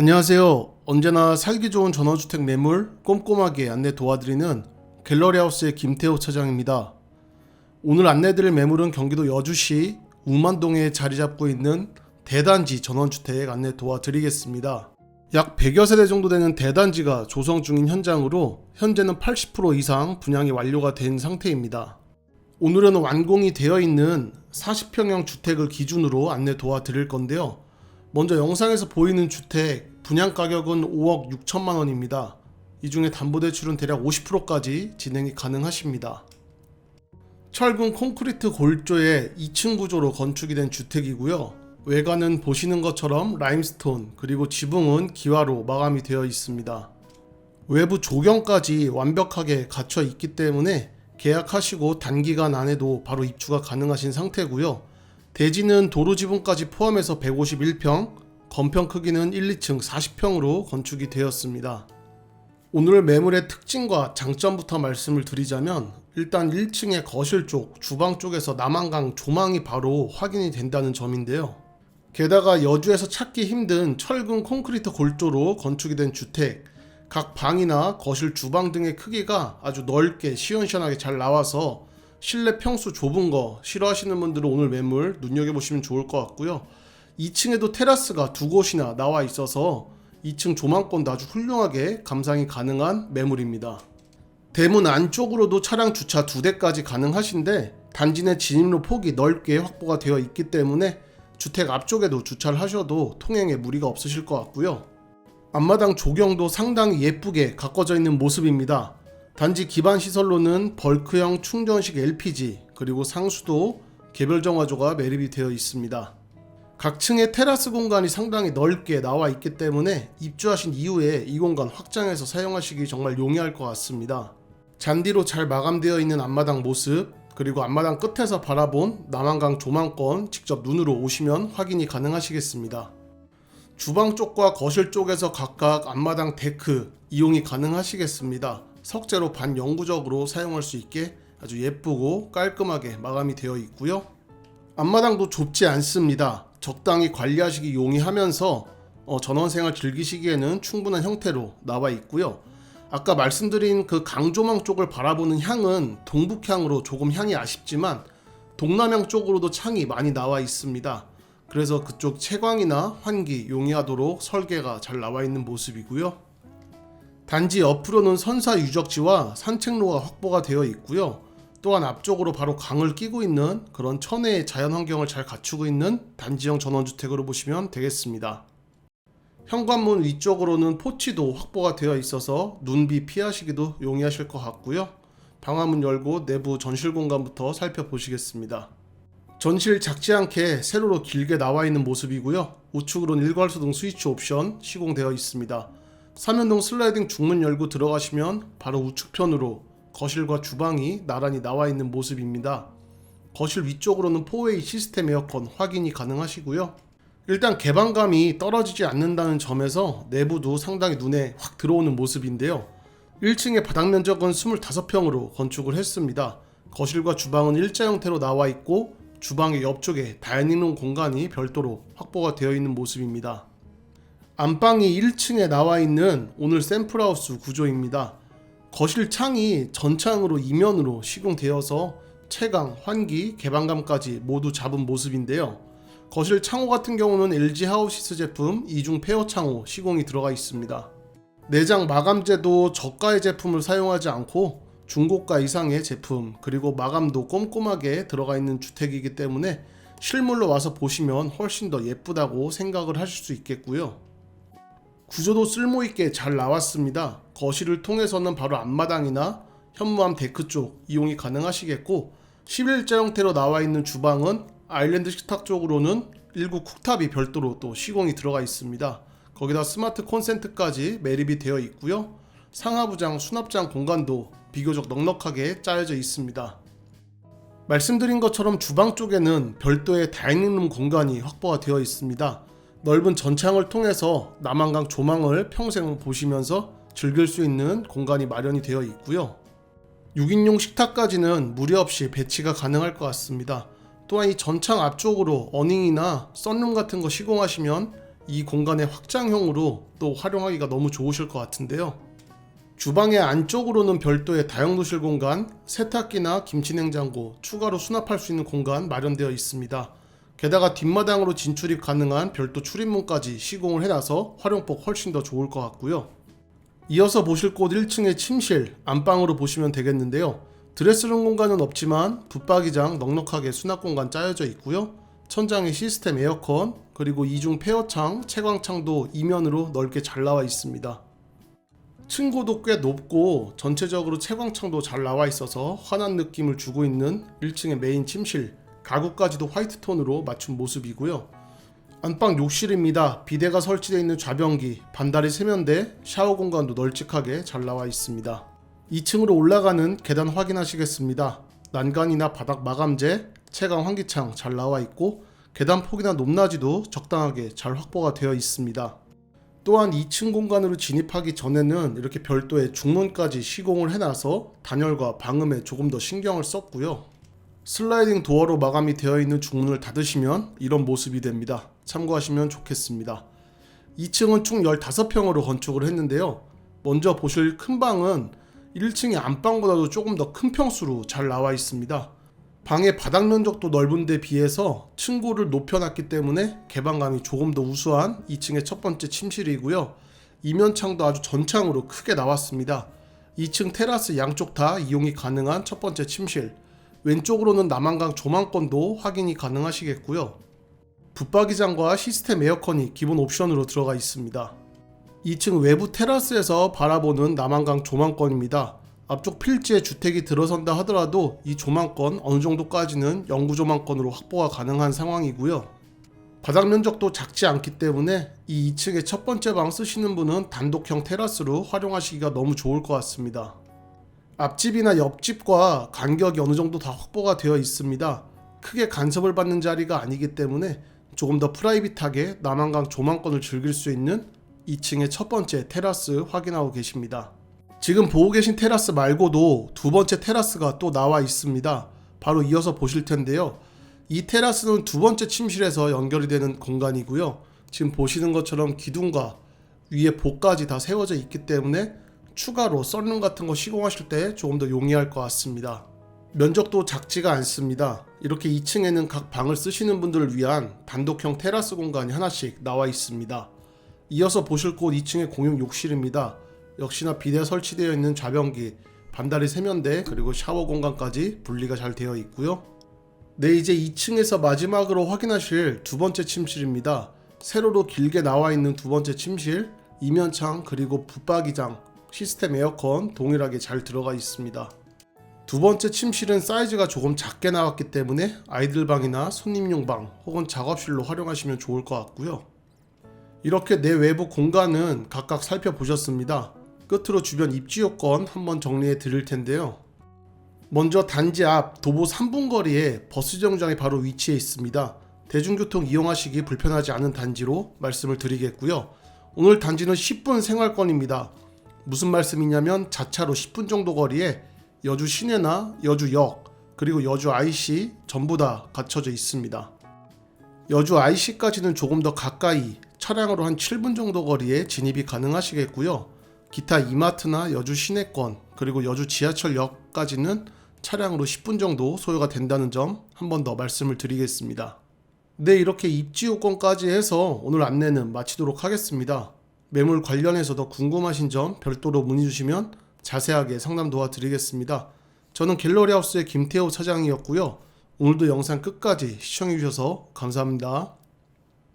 안녕하세요. 언제나 살기 좋은 전원주택 매물 꼼꼼하게 안내 도와드리는 갤러리하우스의 김태호 차장입니다. 오늘 안내드릴 매물은 경기도 여주시 우만동에 자리 잡고 있는 대단지 전원주택 안내 도와드리겠습니다. 약 100여 세대 정도 되는 대단지가 조성 중인 현장으로 현재는 80% 이상 분양이 완료가 된 상태입니다. 오늘은 완공이 되어 있는 40평형 주택을 기준으로 안내 도와드릴 건데요. 먼저 영상에서 보이는 주택 분양 가격은 5억 6천만 원입니다. 이 중에 담보대출은 대략 50%까지 진행이 가능하십니다. 철근 콘크리트 골조의 2층 구조로 건축이 된 주택이고요. 외관은 보시는 것처럼 라임스톤 그리고 지붕은 기와로 마감이 되어 있습니다. 외부 조경까지 완벽하게 갖춰 있기 때문에 계약하시고 단기간 안에도 바로 입주가 가능하신 상태고요. 대지는 도로 지붕까지 포함해서 151평, 건평 크기는 1, 2층 40평으로 건축이 되었습니다. 오늘 매물의 특징과 장점부터 말씀을 드리자면 일단 1층의 거실 쪽, 주방 쪽에서 남한강 조망이 바로 확인이 된다는 점인데요. 게다가 여주에서 찾기 힘든 철근 콘크리트 골조로 건축이 된 주택, 각 방이나 거실 주방 등의 크기가 아주 넓게 시원시원하게 잘 나와서 실내 평수 좁은 거 싫어하시는 분들은 오늘 매물 눈여겨보시면 좋을 것 같고요. 2층에도 테라스가 두 곳이나 나와 있어서 2층 조망권도 아주 훌륭하게 감상이 가능한 매물입니다. 대문 안쪽으로도 차량 주차 두 대까지 가능하신데 단지 내 진입로 폭이 넓게 확보가 되어 있기 때문에 주택 앞쪽에도 주차를 하셔도 통행에 무리가 없으실 것 같고요. 앞마당 조경도 상당히 예쁘게 가꿔져 있는 모습입니다. 단지 기반 시설로는 벌크형 충전식 LPG 그리고 상수도 개별 정화조가 매립이 되어 있습니다. 각 층의 테라스 공간이 상당히 넓게 나와 있기 때문에 입주하신 이후에 이 공간 확장해서 사용하시기 정말 용이할 것 같습니다. 잔디로 잘 마감되어 있는 앞마당 모습 그리고 앞마당 끝에서 바라본 남한강 조망권 직접 눈으로 오시면 확인이 가능하시겠습니다. 주방 쪽과 거실 쪽에서 각각 앞마당 데크 이용이 가능하시겠습니다. 석재로 반영구적으로 사용할 수 있게 아주 예쁘고 깔끔하게 마감이 되어 있고요. 앞마당도 좁지 않습니다. 적당히 관리하시기 용이하면서 어, 전원생활 즐기시기에는 충분한 형태로 나와 있고요. 아까 말씀드린 그 강조망 쪽을 바라보는 향은 동북향으로 조금 향이 아쉽지만 동남향 쪽으로도 창이 많이 나와 있습니다. 그래서 그쪽 채광이나 환기 용이하도록 설계가 잘 나와 있는 모습이고요. 단지 옆으로는 선사 유적지와 산책로가 확보가 되어 있고요. 또한 앞쪽으로 바로 강을 끼고 있는 그런 천혜의 자연 환경을 잘 갖추고 있는 단지형 전원주택으로 보시면 되겠습니다. 현관문 위쪽으로는 포치도 확보가 되어 있어서 눈비 피하시기도 용이하실 것 같고요. 방화문 열고 내부 전실 공간부터 살펴보시겠습니다. 전실 작지 않게 세로로 길게 나와 있는 모습이고요. 우측으로는 일괄소등 스위치 옵션 시공되어 있습니다. 삼연동 슬라이딩 중문 열고 들어가시면 바로 우측편으로 거실과 주방이 나란히 나와 있는 모습입니다. 거실 위쪽으로는 4웨이 시스템 에어컨 확인이 가능하시고요. 일단 개방감이 떨어지지 않는다는 점에서 내부도 상당히 눈에 확 들어오는 모습인데요. 1층의 바닥 면적은 25평으로 건축을 했습니다. 거실과 주방은 일자 형태로 나와 있고 주방의 옆쪽에 다이닝룸 공간이 별도로 확보가 되어 있는 모습입니다. 안방이 1층에 나와 있는 오늘 샘플하우스 구조입니다. 거실 창이 전창으로 이면으로 시공되어서 채광, 환기, 개방감까지 모두 잡은 모습인데요. 거실 창호 같은 경우는 LG 하우시스 제품 이중 페어 창호 시공이 들어가 있습니다. 내장 마감재도 저가의 제품을 사용하지 않고 중고가 이상의 제품 그리고 마감도 꼼꼼하게 들어가 있는 주택이기 때문에 실물로 와서 보시면 훨씬 더 예쁘다고 생각을 하실 수 있겠고요. 구조도 쓸모있게 잘 나왔습니다. 거실을 통해서는 바로 앞마당이나 현무암 데크 쪽 이용이 가능하시겠고 11자 형태로 나와 있는 주방은 아일랜드 식탁 쪽으로는 일구 쿡탑이 별도로 또 시공이 들어가 있습니다. 거기다 스마트 콘센트까지 매립이 되어 있고요. 상하부장, 수납장 공간도 비교적 넉넉하게 짜여져 있습니다. 말씀드린 것처럼 주방 쪽에는 별도의 다이닝룸 공간이 확보가 되어 있습니다. 넓은 전창을 통해서 남한강 조망을 평생 보시면서 즐길 수 있는 공간이 마련이 되어 있고요. 6인용 식탁까지는 무리 없이 배치가 가능할 것 같습니다. 또한 이 전창 앞쪽으로 어닝이나 썬룸 같은 거 시공하시면 이 공간의 확장형으로 또 활용하기가 너무 좋으실 것 같은데요. 주방의 안쪽으로는 별도의 다용도실 공간, 세탁기나 김치냉장고, 추가로 수납할 수 있는 공간 마련되어 있습니다. 게다가 뒷마당으로 진출입 가능한 별도 출입문까지 시공을 해놔서 활용폭 훨씬 더 좋을 것 같고요. 이어서 보실 곳 1층의 침실, 안방으로 보시면 되겠는데요. 드레스룸 공간은 없지만 붙박이장 넉넉하게 수납 공간 짜여져 있고요. 천장에 시스템 에어컨, 그리고 이중 페어창, 채광창도 이면으로 넓게 잘 나와 있습니다. 층고도 꽤 높고 전체적으로 채광창도 잘 나와 있어서 환한 느낌을 주고 있는 1층의 메인 침실, 가구까지도 화이트 톤으로 맞춘 모습이고요. 안방 욕실입니다. 비데가 설치되어 있는 좌변기, 반다리 세면대, 샤워 공간도 널찍하게 잘 나와 있습니다. 2층으로 올라가는 계단 확인하시겠습니다. 난간이나 바닥 마감재, 채광 환기창 잘 나와 있고 계단 폭이나 높낮이도 적당하게 잘 확보가 되어 있습니다. 또한 2층 공간으로 진입하기 전에는 이렇게 별도의 중문까지 시공을 해놔서 단열과 방음에 조금 더 신경을 썼고요. 슬라이딩 도어로 마감이 되어 있는 중문을 닫으시면 이런 모습이 됩니다. 참고하시면 좋겠습니다. 2층은 총 15평으로 건축을 했는데요. 먼저 보실 큰 방은 1층의 안방보다도 조금 더 큰 평수로 잘 나와 있습니다. 방의 바닥 면적도 넓은데 비해서 층고를 높여놨기 때문에 개방감이 조금 더 우수한 2층의 첫 번째 침실이고요. 이면창도 아주 전창으로 크게 나왔습니다. 2층 테라스 양쪽 다 이용이 가능한 첫 번째 침실. 왼쪽으로는 남한강 조망권도 확인이 가능하시겠고요. 붙박이장과 시스템 에어컨이 기본 옵션으로 들어가 있습니다. 2층 외부 테라스에서 바라보는 남한강 조망권입니다. 앞쪽 필지에 주택이 들어선다 하더라도 이 조망권 어느 정도까지는 영구 조망권으로 확보가 가능한 상황이고요. 바닥 면적도 작지 않기 때문에 이 2층의 첫 번째 방 쓰시는 분은 단독형 테라스로 활용하시기가 너무 좋을 것 같습니다. 앞집이나 옆집과 간격이 어느 정도 다 확보가 되어 있습니다. 크게 간섭을 받는 자리가 아니기 때문에 조금 더 프라이빗하게 남한강 조망권을 즐길 수 있는 2층의 첫 번째 테라스 확인하고 계십니다. 지금 보고 계신 테라스 말고도 두 번째 테라스가 또 나와 있습니다. 바로 이어서 보실 텐데요. 이 테라스는 두 번째 침실에서 연결이 되는 공간이고요. 지금 보시는 것처럼 기둥과 위에 복까지 다 세워져 있기 때문에 추가로 썬룸 같은 거 시공하실 때 조금 더 용이할 것 같습니다. 면적도 작지가 않습니다. 이렇게 2층에는 각 방을 쓰시는 분들을 위한 단독형 테라스 공간이 하나씩 나와 있습니다. 이어서 보실 곳 2층의 공용 욕실입니다. 역시나 비대 설치되어 있는 좌변기, 반다리 세면대, 그리고 샤워 공간까지 분리가 잘 되어 있고요. 네, 이제 2층에서 마지막으로 확인하실 두 번째 침실입니다. 세로로 길게 나와 있는 두 번째 침실, 이면창 그리고 붙박이장, 시스템 에어컨 동일하게 잘 들어가 있습니다. 두 번째 침실은 사이즈가 조금 작게 나왔기 때문에 아이들 방이나 손님용 방 혹은 작업실로 활용하시면 좋을 것 같고요. 이렇게 내 외부 공간은 각각 살펴보셨습니다. 끝으로 주변 입지 요건 한번 정리해 드릴 텐데요. 먼저 단지 앞 도보 3분 거리에 버스 정장이 바로 위치해 있습니다. 대중교통 이용하시기 불편하지 않은 단지로 말씀을 드리겠고요. 오늘 단지는 10분 생활권입니다. 무슨 말씀이냐면 자차로 10분 정도 거리에 여주 시내나 여주역 그리고 여주 IC 전부 다 갖춰져 있습니다. 여주 IC까지는 조금 더 가까이 차량으로 한 7분 정도 거리에 진입이 가능하시겠고요. 기타 이마트나 여주 시내권 그리고 여주 지하철역까지는 차량으로 10분 정도 소요가 된다는 점 한 번 더 말씀을 드리겠습니다. 네, 이렇게 입지 요건까지 해서 오늘 안내는 마치도록 하겠습니다. 매물 관련해서 더 궁금하신 점 별도로 문의 주시면 자세하게 상담 도와드리겠습니다. 저는 갤러리 하우스의 김태호 차장이었고요. 오늘도 영상 끝까지 시청해 주셔서 감사합니다.